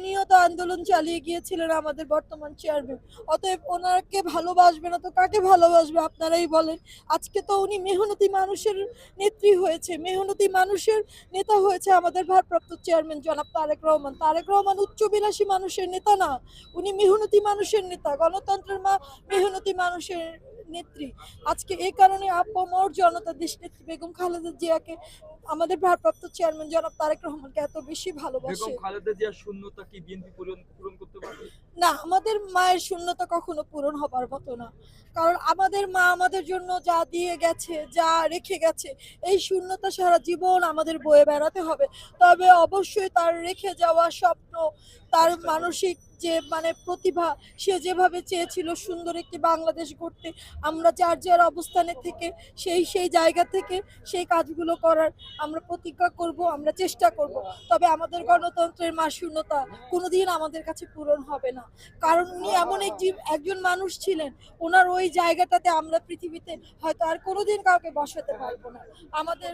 প্রতিনিয়ত আন্দোলন চালিয়ে গিয়েছিলেন আমাদের বর্তমান চেয়ারম্যান অতএব ওনাকে ভালোবাসবে না তো কাকে ভালোবাসবে, আপনারাই বলেন। আজকে তো উনি মেহনতি মানুষের নেত্রী হয়েছে, মেহনতি মানুষের নেতা হয়েছে আমাদের ভারপ্রাপ্ত চেয়ারম্যান জনাব তারেক রহমান। তারেক রহমান উচ্চবিলাসী মানুষের নেতা না, উনি মেহনতি মানুষের নেতা। গণতন্ত্রের মা মেহনতি মানুষের নেত্রী। আজকে এই কারণে আপামর জনতা দেশ নেত্রী বেগম খালেদা জিয়াকে আমাদের ভারপ্রাপ্ত চেয়ারম্যান জনাব তারেক রহমানকে এত বেশি ভালোবাসে। বেগম খালেদা জিয়ার শূন্যতা কি বিএনপি পূরণ পূরণ করতে পারবে? না আমাদের মায়ের শূন্যতা কখনো পূরণ হবার মতো না। কারণ আমাদের মা আমাদের জন্য যা দিয়ে গেছে যা রেখে গেছে এই শূন্যতা সারা জীবন আমাদের বয়ে বেড়াতে হবে। তবে অবশ্যই তার রেখে যাওয়া স্বপ্ন তার মানসিক যে মানে প্রতিভা সে যেভাবে চেয়েছিল সুন্দর একটি বাংলাদেশ গড়তে, আমরা যার যার অবস্থানে থেকে, সেই সেই জায়গা থেকে সেই কাজগুলো করার আমরা প্রতিজ্ঞা করব, আমরা চেষ্টা করব। তবে আমাদের গণতন্ত্রের মা শূন্যতা কোনোদিন আমাদের কাছে পূরণ হবে না। কারণ উনি এমন এক একজন মানুষ ছিলেন, ওনার ওই জায়গাটাতে আমরা পৃথিবীতে হয়তো আর কোনোদিন কাউকে বসাতে পারব না। আমাদের